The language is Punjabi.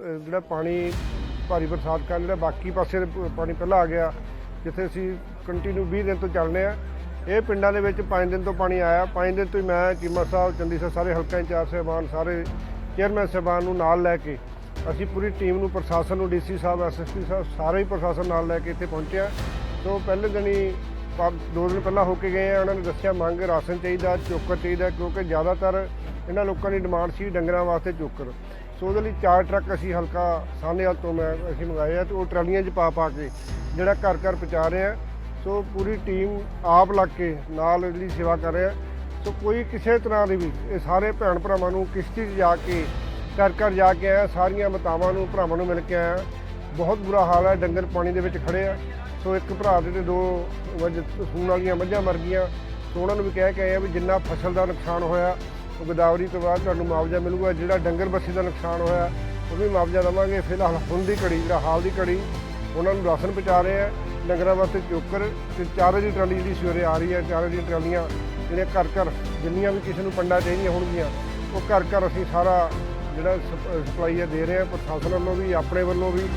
ਜਿਹੜਾ ਪਾਣੀ ਭਾਰੀ ਬਰਸਾਤ ਕਾਰਨ ਜਿਹੜਾ ਬਾਕੀ ਪਾਸੇ ਪਾਣੀ ਪਹਿਲਾਂ ਆ ਗਿਆ, ਜਿੱਥੇ ਅਸੀਂ ਕੰਟੀਨਿਊ 20 ਦਿਨ ਤੋਂ ਚੱਲਨੇ ਆ ਇਹ ਪਿੰਡਾਂ ਦੇ ਵਿੱਚ 5 ਦਿਨ ਤੋਂ ਪਾਣੀ ਆਇਆ। 5 ਦਿਨ ਤੋਂ ਹੀ ਮੈਂ ਚੀਮਾ ਸਾਹਿਬ, ਚੰਦੀ ਸਾਹਿਬ ਸਾਰੇ ਹਲਕਾ ਇੰਚਾਰਜ ਸਾਹਿਬਾਨ, ਸਾਰੇ ਚੇਅਰਮੈਨ ਸਾਹਿਬਾਨ ਨੂੰ ਨਾਲ ਲੈ ਕੇ ਅਸੀਂ ਪੂਰੀ ਟੀਮ ਨੂੰ, ਪ੍ਰਸ਼ਾਸਨ ਨੂੰ, ਡੀਸੀ ਸਾਹਿਬ ਐਸਐਸਪੀ ਸਾਹਿਬ, ਸਾਰੇ ਹੀ ਪ੍ਰਸ਼ਾਸਨ ਨਾਲ ਲੈ ਕੇ ਇੱਥੇ ਪਹੁੰਚਿਆ। ਸੋ ਪਹਿਲੇ ਦਿਨ ਹੀ ਦੋ ਦਿਨ ਪਹਿਲਾਂ ਹੋ ਕੇ ਗਏ ਆ। ਉਹਨਾਂ ਨੇ ਦੱਸਿਆ, ਮੰਗ ਰਾਸ਼ਨ ਚਾਹੀਦਾ, ਚੋਕਰ ਚਾਹੀਦਾ, ਕਿਉਂਕਿ ਜ਼ਿਆਦਾਤਰ ਇਹਨਾਂ ਲੋਕਾਂ ਦੀ ਡਿਮਾਂਡ ਸੀ ਡੰਗਰਾਂ ਵਾਸਤੇ ਚੋਕਰ। ਸੋ ਉਹਦੇ ਲਈ ਚਾਰ ਟਰੱਕ ਅਸੀਂ ਹਲਕਾ ਸਾਹਨੇਵਾਲ ਤੋਂ ਮੈਂ ਅਸੀਂ ਮੰਗਾਏ ਆ ਤੇ ਉਹ ਟਰਾਲੀਆਂ 'ਚ ਪਾ ਪਾ ਕੇ ਜਿਹੜਾ ਘਰ ਘਰ ਪਹੁੰਚਾ ਰਹੇ ਆ। ਸੋ ਪੂਰੀ ਟੀਮ ਆਪ ਲੱਗ ਕੇ ਨਾਲ ਇਹਦੀ ਸੇਵਾ ਕਰ ਰਿਹਾ ਸੋ ਕੋਈ ਕਿਸੇ ਤਰ੍ਹਾਂ ਦੀ ਵੀ ਇਹ ਸਾਰੇ ਭੈਣ ਭਰਾਵਾਂ ਨੂੰ ਕਿਸ਼ਤੀ 'ਚ ਜਾ ਕੇ, ਘਰ ਘਰ ਜਾ ਕੇ ਆਇਆ, ਸਾਰੀਆਂ ਮਾਤਾਵਾਂ ਨੂੰ, ਭਰਾਵਾਂ ਨੂੰ ਮਿਲ ਕੇ ਆਇਆ। ਬਹੁਤ ਬੁਰਾ ਹਾਲ ਹੈ, ਡੰਗਰ ਪਾਣੀ ਦੇ ਵਿੱਚ ਖੜੇ ਆ। ਸੋ ਇੱਕ ਭਰਾ ਦੇ ਤੇ ਦੋ ਵਜ- ਸੂਣ ਵਾਲੀਆਂ ਮੱਝਾਂ ਮਰ ਗਈਆਂ। ਸੋ ਉਹਨਾਂ ਨੂੰ ਵੀ ਕਹਿ ਕੇ ਆਏ ਆ ਵੀ ਜਿੰਨਾ ਫਸਲ ਦਾ ਨੁਕਸਾਨ ਹੋਇਆ ਗੋਦਾਵਰੀ ਤੋਂ ਬਾਅਦ ਤੁਹਾਨੂੰ ਮੁਆਵਜ਼ਾ ਮਿਲੂਗਾ, ਜਿਹੜਾ ਡੰਗਰ ਬੱਸੀ ਦਾ ਨੁਕਸਾਨ ਹੋਇਆ, ਉਹ ਵੀ ਮੁਆਵਜ਼ਾ ਦੇਵਾਂਗੇ। ਫਿਲਹਾਲ ਹੁਣ ਦੀ ਘੜੀ, ਜਿਹੜਾ ਹਾਲ ਦੀ ਘੜੀ, ਉਹਨਾਂ ਨੂੰ ਰਾਸ਼ਨ ਪਹੁੰਚਾ ਰਹੇ ਆ। ਡੰਗਰਾਂ ਵਾਸਤੇ ਚੋਕਰ ਤੇ ਚਾਰੇ ਦੀ ਟਰਾਲੀ ਜਿਹੜੀ ਸਵੇਰੇ ਆ ਰਹੀ ਹੈ, ਚਾਰੇ ਦੀਆਂ ਟਰਾਲੀਆਂ ਜਿਹੜੇ ਘਰ ਘਰ ਜਿੰਨੀਆਂ ਵੀ ਕਿਸੇ ਨੂੰ ਪੰਡਾ ਚਾਹੀਦੀਆਂ ਹੋਣਗੀਆਂ, ਉਹ ਘਰ ਘਰ ਅਸੀਂ ਸਾਰਾ ਜਿਹੜਾ ਸਪਲਾਈ ਹੈ ਦੇ ਰਹੇ ਆ, ਪ੍ਰਸ਼ਾਸਨ ਵੱਲੋਂ ਵੀ, ਆਪਣੇ ਵੱਲੋਂ ਵੀ।